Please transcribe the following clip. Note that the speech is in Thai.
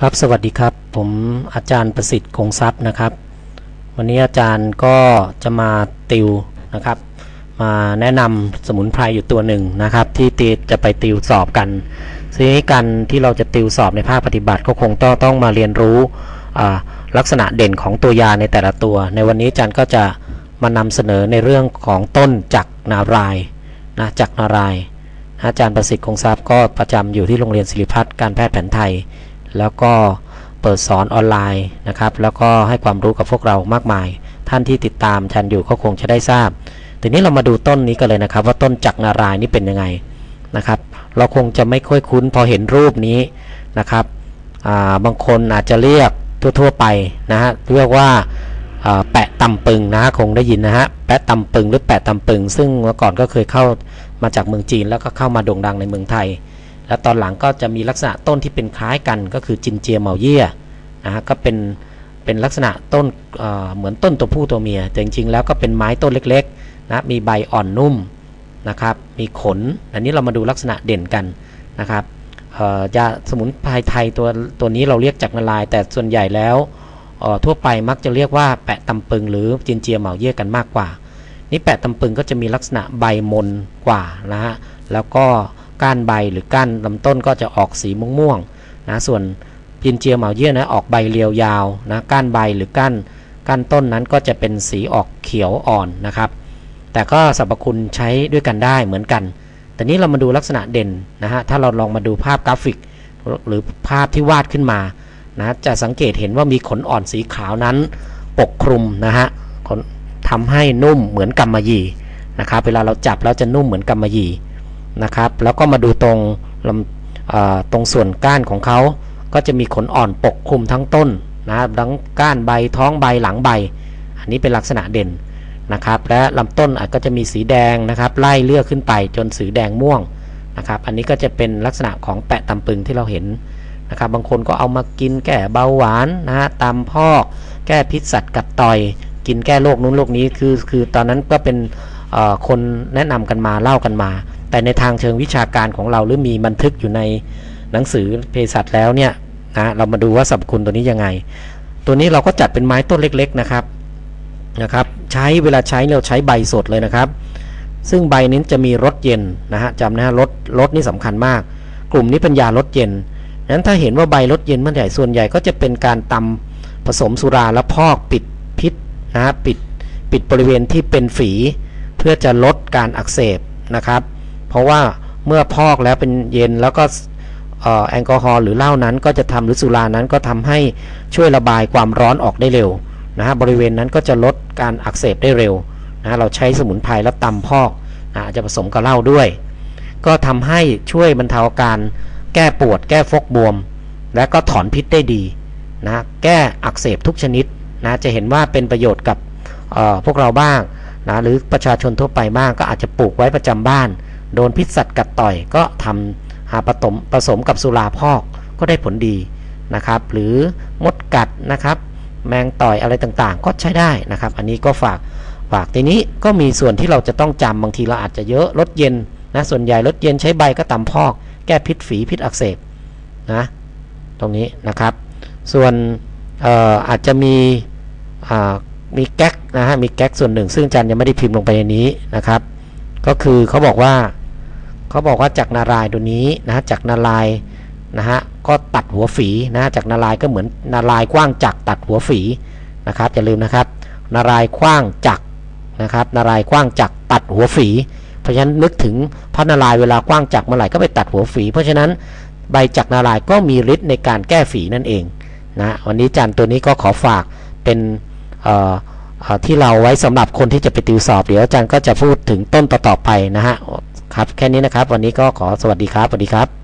ครับสวัสดีครับ ผมอาจารย์ประสิทธิ์คงทรัพย์นะครับ วันนี้อาจารย์ก็จะมาติวนะครับ มาแนะนำสมุนไพรอยู่ตัวหนึ่งนะครับ ที่ตีจะไปติวสอบกันทีนี้การที่เราจะติวสอบในภาคปฏิบัติก็คงต้องต้องมาเรียนรู้ลักษณะเด่นของตัวยาในแต่ละตัว ในวันนี้อาจารย์ก็จะมานำเสนอในเรื่องของต้นจักรนารายนะจักรนารายอาจารย์ประสิทธิ์คงทรัพย์ก็ประจำอยู่ที่โรงเรียนศิริพัฒน์การแพทย์แผนไทย แล้วก็เปิดสอนออนไลน์นะครับ แล้วก็ให้ความรู้กับพวกเรามากมาย ท่านที่ติดตามชันอยู่ก็คงจะได้ทราบทีนี้เรามาดูต้นนี้กันเลยนะครับ ว่าต้นจักรนารายนี่เป็นยังไงนะครับ เราคงจะไม่ค่อยคุ้นพอเห็นรูปนี้นะครับาบางคนอาจจะเรียกทั่วๆไปนะฮะเรียกว่าาแปะตำปึงนะฮะคงได้ยินนะฮะแปะตำปึงหรือแปะตำปึง ซึ่งเมื่อก่อนก็เคยเข้ามาจากเมืองจีนแล้วก็เข้ามาโด่งดังในเมืองไทย แล้วตอนหลังก็จะมีลักษณะต้นที่เป็นคล้ายกันก็คือจินเจียเหมาเยี่ยนะฮะก็เป็นเป็นลักษณะต้นเอ่อเหมือนต้นตัวผู้ตัวเมียแต่จริงๆแล้วก็เป็นไม้ต้นเล็กๆนะมีใบอ่อนนุ่มนะครับมีขน อันนี้เรามาดูลักษณะเด่นกันนะครับเออยาสมุนไพรไทยตัวตัวนี้เราเรียกจากนลาย แต่ส่วนใหญ่แล้วอ่อทั่วไปมักจะเรียกว่าแปะตำปึงหรือจินเจียเหมาเยี่ยกันมากกว่า นี่แปะตำปึงก็จะมีลักษณะใบมนกว่านะฮะแล้วก็ ก้านใบหรือก้านลำต้นก็จะออกสีม่วงๆนะส่วนจินเจียวเหมาเยี่ยนะออกใบเรียวยาวนะก้านใบหรือก้านก้านต้นนั้นก็จะเป็นสีออกเขียวอ่อนนะครับ แต่ก็สรรพคุณใช้ด้วยกันได้เหมือนกัน แต่นี้เรามาดูลักษณะเด่นนะฮะถ้าเราลองมาดูภาพกราฟิก หรือภาพที่วาดขึ้นมานะจะสังเกตเห็นว่ามีขนอ่อนสีขาวนั้น ปกคลุมนะฮะทำให้นุ่มเหมือนกำมะหยี่นะครับเวลาเราจับแล้วจะนุ่มเหมือนกำมะหยี่ นะครับ แล้วก็มาดูตรงลำตรงส่วนก้านของเขาก็จะมีขนอ่อนปกคลุมทั้งต้นนะครับทั้งก้านใบท้องใบหลังใบ อันนี้เป็นลักษณะเด่นนะครับ และลำต้นอาจก็จะมีสีแดงนะครับ ไล่เลือกขึ้นไปจนสีแดงม่วงนะครับ อันนี้ก็จะเป็นลักษณะของแปะตำปึงที่เราเห็นนะครับ บางคนก็เอามากินแก้เบาหวานนะฮะตำพอกแก้พิษสัตว์กัดต่อย กินแก้โรคนู้นโรคนี้คือคือตอนนั้นก็เป็นคนแนะนำกันมาเล่ากันมา แต่ในทางเชิงวิชาการของเราหรือมีบันทึกอยู่ในหนังสือเภสัชแล้วเนี่ยนะเรามาดูว่าสรรพคุณตัวนี้ยังไง ตัวนี้เราก็จัดเป็นไม้ต้นเล็ก ๆนะครับนะครับใช้เวลาใช้เราใช้ใบสดเลยนะครับ ซึ่งใบนี้จะมีรสเย็นนะฮะจำนะฮะรสรสนี่สำคัญมาก กลุ่มนี้เป็นยารสเย็นนั้นถ้าเห็นว่าใบรสเย็นเมื่อไหร่ส่วนใหญ่ก็จะเป็นการตำผสมสุราแล้วพอกปิดพิษนะฮะปิดปิดบริเวณที่เป็นฝี เพื่อจะลดการอักเสบนะครับ เพราะว่าเมื่อพอกแล้วเป็นเย็นแล้วก็แอลกอฮอล์หรือเหล้านั้นก็จะทำหรือสุรานั้นก็ทำให้ช่วยระบายความร้อนออกได้เร็วนะฮะบริเวณนั้นก็จะลดการอักเสบได้เร็วนะเราใช้สมุนไพรแล้วตำพอกนะจะผสมกับเหล้าด้วย ก็ทำให้ช่วยบรรเทาอาการแก้ปวด แก้ฟกบวม และก็ถอนพิษได้ดีนะแก้อักเสบทุกชนิดนะจะเห็นว่าเป็นประโยชน์กับพวกเราบ้างนะหรือประชาชนทั่วไปบ้างก็อาจจะปลูกไว้ประจำบ้าน โดนพิษสัตว์กัดต่อยก็ทำหาผสมผสมกับสุราพอกก็ได้ผลดีนะครับ หรือมดกัดนะครับ แมงต่อยอะไรต่างๆ ก็ใช้ได้นะครับ อันนี้ก็ฝากฝากทีนี้ก็มีส่วนที่เราจะต้องจำบางทีเราอาจจะเยอะรถเย็นนะส่วนใหญ่รถเย็นใช้ใบก็ตำพอก แก้พิษฝีพิษอักเสบนะตรงนี้นะครับ ส่วนอออาจจะมีมีแก๊กนะฮะมีแก๊กส่วนหนึ่ง ซึ่งอาจันยังไม่ได้พิมพ์ลงไปในนี้นะครับ ก็คือเขาบอกว่า เขาบอกว่าจากนารายตัวนี้นะฮะจากนารายนะฮะก็ตัดหัวฝีนะฮะจากนารายก็เหมือนนารายกว้างจักรตัดหัวฝีนะครับอย่าลืมนะครับ นารายกว้างจักรนะครับนารายกว้างจักรตัดหัวฝี เพราะฉะนั้นนึกถึงพระนารายเวลากว้างจักรเมื่อไหร่ก็ไปตัดหัวฝี เพราะฉะนั้นใบจักรนารายก็มีฤทธิ์ในการแก้ฝีนั่นเองนะวันนี้จันตัวนี้ก็ขอฝากเป็นที่เราไว้สำหรับคนที่จะไปติวสอบเดี๋ยวอาจารย์ก็จะพูดถึงต้นต่อๆไปนะฮะ ครับแค่นี้นะครับ วันนี้ก็ขอสวัสดีครับสวัสดีครับ